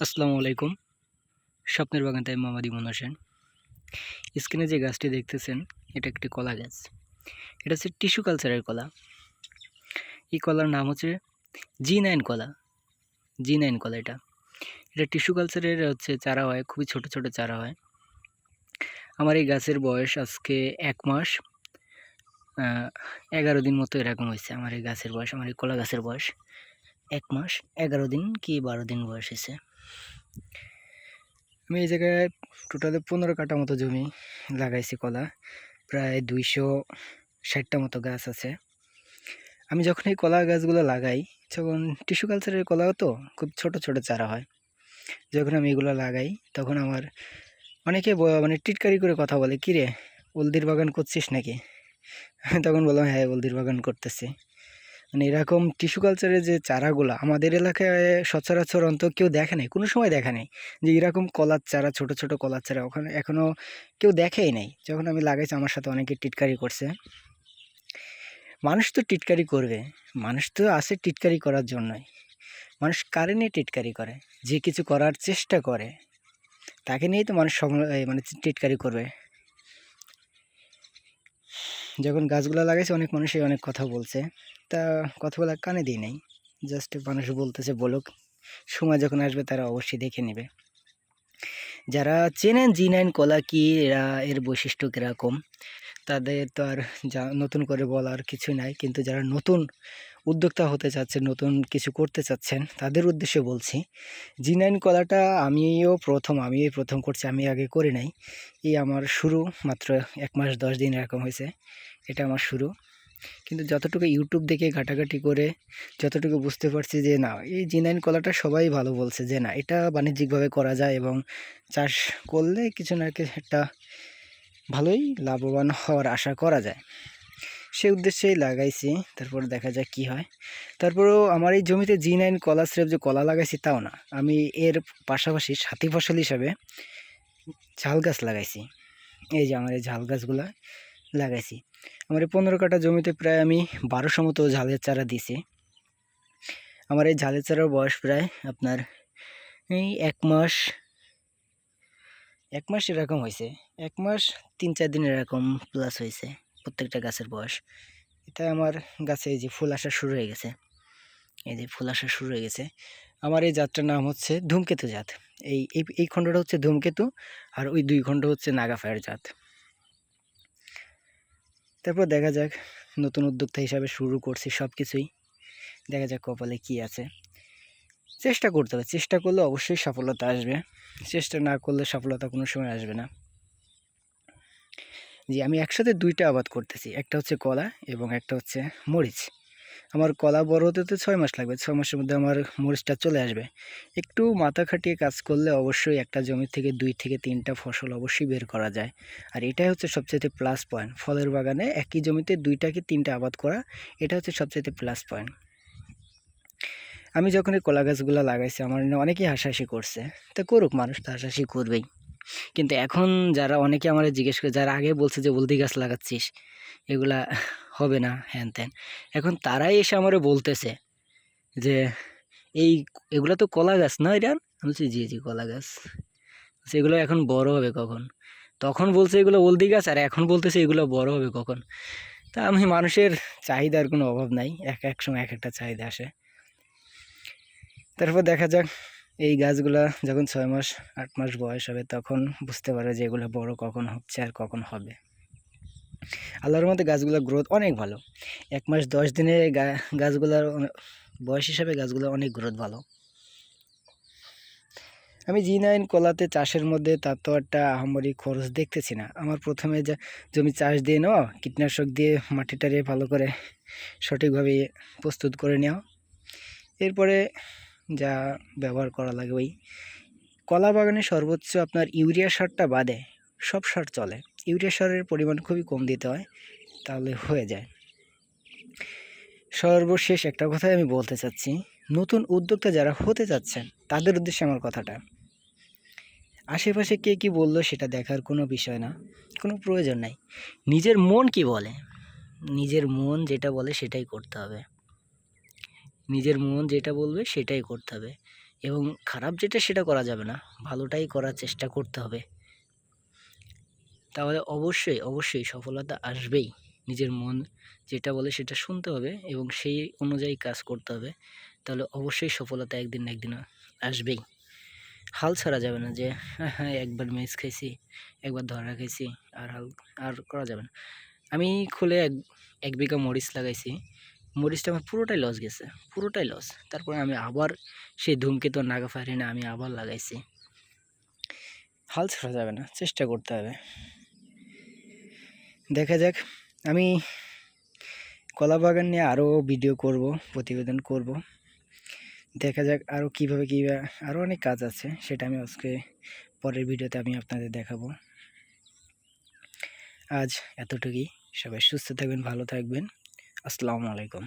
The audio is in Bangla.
আসসালামু আলাইকুম। স্বপ্নের বাগান তাই মোহাম্মদ ইমন হোসেন। স্ক্রিনে যে গাছটি দেখতেছেন, এটা একটি কলা গাছ। এটা হচ্ছে টিস্যু কালচারের কলা। এই কলার নাম হচ্ছে জি নাইন কলা। জি নাইন কলা এটা। এটা টিস্যু কালচারের হচ্ছে চারা হয়, খুবই ছোট ছোট চারা হয়। আমার এই গাছের বয়স আজকে এক মাস এগারো দিন মতো এরকম হয়েছে আমার এই গাছের বয়স, আমার এই কলা গাছের বয়স। এক মাস, এগারো দিন কি বারো দিন বয়স হয়েছে। আমি এই জায়গায় টোটালে পনেরো কাটা মতো জমি লাগাইছি কলা, প্রায় দুইশো ষাটটা মতো গাছ আছে। আমি যখন এই কলা গাছগুলো লাগাই যখন টিস্যু কালচারের কলাও তো খুব ছোট ছোট চারা হয়। যখন আমি এগুলো লাগাই, তখন আমার অনেকে মানে টিটকারি করে কথা বলে, কিরে হলদির বাগান করছিস নাকি? তখন বললাম হ্যাঁ হলদির বাগান করতেছি। মানে এরকম টিস্যু কালচারের যে চারাগুলো আমাদের এলাকায় সচরাচর অন্ত কেউ দেখে নাই, কোনো সময় দেখে নাই যে এরকম কলার চারা, ছোট ছোট কলার চারা ওখানে এখনও কেউ দেখেই নাই। যখন আমি লাগাইছি আমার সাথে অনেকে টিটকারি করছে। মানুষ তো টিটকারি করবে, মানুষ তো আসে টিটকারি করার জন্যই। মানুষ কারে নিয়ে টিটকারি করে? যে কিছু করার চেষ্টা করে, তাকে নিয়েই তো মানুষ মানে টিটকারি করবে। যখন গাছগুলো লাগাইছে, অনেক মানুষই অনেক কথা বলছে। তা কথাগুলো কানে দিই নাই। জাস্ট মানুষ বলতেছে, বলুক। সময় যখন আসবে, তারা অবশ্যই দেখে নেবে। যারা চেনেন জি নাইন কলা কি এরা এর বৈশিষ্ট্য কীরকম? তাদের তো আর যা, নতুন করে বলার কিছু নাই। কিন্তু যারা নতুন উদ্যোক্তা হতে চাচ্ছেন নতুন কিছু করতে চাচ্ছেন, তাদের উদ্দেশ্যে বলছি জি নাইন কলাটা আমিও প্রথম আমি প্রথম করছি, আমি আগে করি নাই। এই আমার শুরু, মাত্র এক মাস দশ দিন এরকম হয়েছে, এটা আমার শুরু। কিন্তু যতটুকু ইউটিউব দেখে ঘাটাঘাটি করে, যতটুকু বুঝতে পারছি যে না, এই জি নাইন কলাটা সবাই ভালো বলছে যে না, এটা বাণিজ্যিকভাবে করা যায় এবং চাষ করলে কিছু না কিছু একটা ভালোই লাভবান হওয়ার আশা করা যায়। সে উদ্দেশ্যেই লাগাইছি, তারপর দেখা যাক কি হয়। তারপরেও আমার এই জমিতে জি নাইন কলা স্রেফ যে কলা লাগাইছি তাও না। আমি এর পাশাপাশি সাথী ফসল হিসাবে ঝাল গাছ লাগাইছি। এই যে আমার এই ঝাল গাছগুলা লাগাইছি। আমার এই পনেরো কাটা জমিতে প্রায় আমি বারোশো মতো ঝালের চারা দিছি আমার এই ঝালের চারার বয়স প্রায় আপনার এই এক মাস এক মাস এরকম হয়েছে এক মাস তিন চার দিন এরকম প্লাস হয়েছে প্রত্যেকটা গাছের বয়স। এটা আমার গাছে এই যে ফুল আসা শুরু হয়ে গেছে। এই যে ফুল আসা শুরু হয়ে গেছে। আমার এই জাতটার নাম হচ্ছে ধূমকেতু জাত। এই এই খণ্ডটা হচ্ছে ধূমকেতু আর ওই দুই খণ্ড হচ্ছে নাগাফায়ার জাত। তারপর দেখা যাক, নতুন উদ্যোক্তা হিসাবে শুরু করছি সব কিছুই দেখা যাক কপালে কি আছে। চেষ্টা করতে হবে। চেষ্টা করলে অবশ্যই সফলতা আসবে। চেষ্টা না করলে সফলতা কোনো সময় আসবে না। জি, আমি একসাথে দুইটা আবাদ করতেছি, একটা হচ্ছে কলা এবং একটা হচ্ছে মরিচ। আমার কলা বড় হতে তো ছয় মাস লাগবে, ছয় মাসের মধ্যে আমার মরিচটা চলে আসবে। একটু মাথা খাটিয়ে কাজ করলে অবশ্যই একটা জমি থেকে দুই থেকে তিনটা ফসল অবশ্যই বের করা যায়। আর এটাই হচ্ছে সবচেয়ে প্লাস পয়েন্ট ফলের বাগানে একই জমিতে দুইটা কি তিনটা আবাদ করা, এটা হচ্ছে সবচেয়ে প্লাস পয়েন্ট আমি যখন এই কলা গাছগুলো লাগাইছি, আমার অনেকেই হাসাহাসি করছে। তা করুক, মানুষ তো হাসাহাসি করবেই। কিন্তু এখন যারা অনেকে আমার জিজ্ঞেস করে, যারা আগে বলছে যে, হলদি গাছ লাগাচ্ছিস, এগুলা হবে না, হ্যান ত্যান। এখন তারাই এসে আমারে বলতেছে যে, এই এগুলো তো কলা গাছ, না এটা আমি বলছি, জি জি, কলা গাছ। সেগুলো এখন বড় হবে কখন? তখন বলছে, এগুলো হলদি গাছ? আর এখন বলতেছে, এগুলো বড় হবে কখন? তা আমি মানুষের চাহিদার কোনো অভাব নাই, এক এক সময় এক একটা চাহিদা আসে। তারপর দেখা যাক, এই গাছগুলা যখন ছয় মাস, আট মাস বয়স হবে, তখন বুঝতে পারবে যে এগুলো বড় কখন হচ্ছে আর কখন হবে। আল্লাহর মধ্যে গাছগুলোর গ্রোথ অনেক ভালো। এক মাস দশ দিনে গাছগুলার বয়স হিসাবে গাছগুলো অনেক গ্রোথ ভালো। আমি জি নাইন কলাতে চাষের মধ্যে তার তো একটা আহামরি খরচ দেখতেছি না। আমার প্রথমে যা জমি চাষ দিয়ে নেওয়া, কীটনাশক দিয়ে মাটিটারে ভালো করে সঠিকভাবে প্রস্তুত করে নেওয়া। এরপরে যা ব্যবহার করা লাগে ওই। কলা বাগানে সর্বোচ্চ আপনার ইউরিয়া সারটা বাদে সব সার চলে। ইউরিয়া সারের পরিমাণ খুবই কম দিতে হয়, তাহলে হয়ে যায়। সর্বশেষ একটা কথাই আমি বলতে চাচ্ছি, নতুন উদ্যোক্তা যারা হতে চাচ্ছেন, তাদের উদ্দেশ্যে আমার কথাটা। আশেপাশে কে কি বলল সেটা দেখার কোনো বিষয় না, কোনো প্রয়োজন নাই। নিজের মন কি বলে? নিজের মন যেটা বলে সেটাই করতে হবে। নিজের মন যেটা বলবে সেটাই করতে হবে। এবং খারাপ যেটা সেটা করা যাবে না, ভালোটাই করার চেষ্টা করতে হবে। তাহলে অবশ্যই অবশ্যই সফলতা আসবেই। নিজের মন যেটা বলে সেটা শুনতে হবে এবং সেই অনুযায়ী কাজ করতে হবে। তাহলে অবশ্যই সফলতা একদিন না একদিন আসবেই। হাল ছাড়া যাবে না যে হ্যাঁ হ্যাঁ একবার ম্যাচ খাইছি একবার ধরা খাইছি, আর হাল, আর করা যাবে না। আমি খুলে এক এক বিঘা মরিচ লাগাইছি। মরিচটা আমার পুরোটাই লস গেছে, পুরোটাই লস তারপরে আমি আবার সেই ধূমকেতু নাগা ফারিনে আমি আবার লাগাইছি। হাল ছাড়া যাবে না, চেষ্টা করতে হবে। দেখা যাক, আমি কলা বাগান নিয়ে আরও ভিডিও করব, প্রতিবেদন করব। দেখা যাক আরও কীভাবে কীভাবে আরও অনেক কাজ আছে, সেটা আমি আজকে পরের ভিডিওতে আমি আপনাদের দেখাবো। আজ এতটুকুই। সবাই সুস্থ থাকবেন, ভালো থাকবেন। আসসালামু আলাইকুম।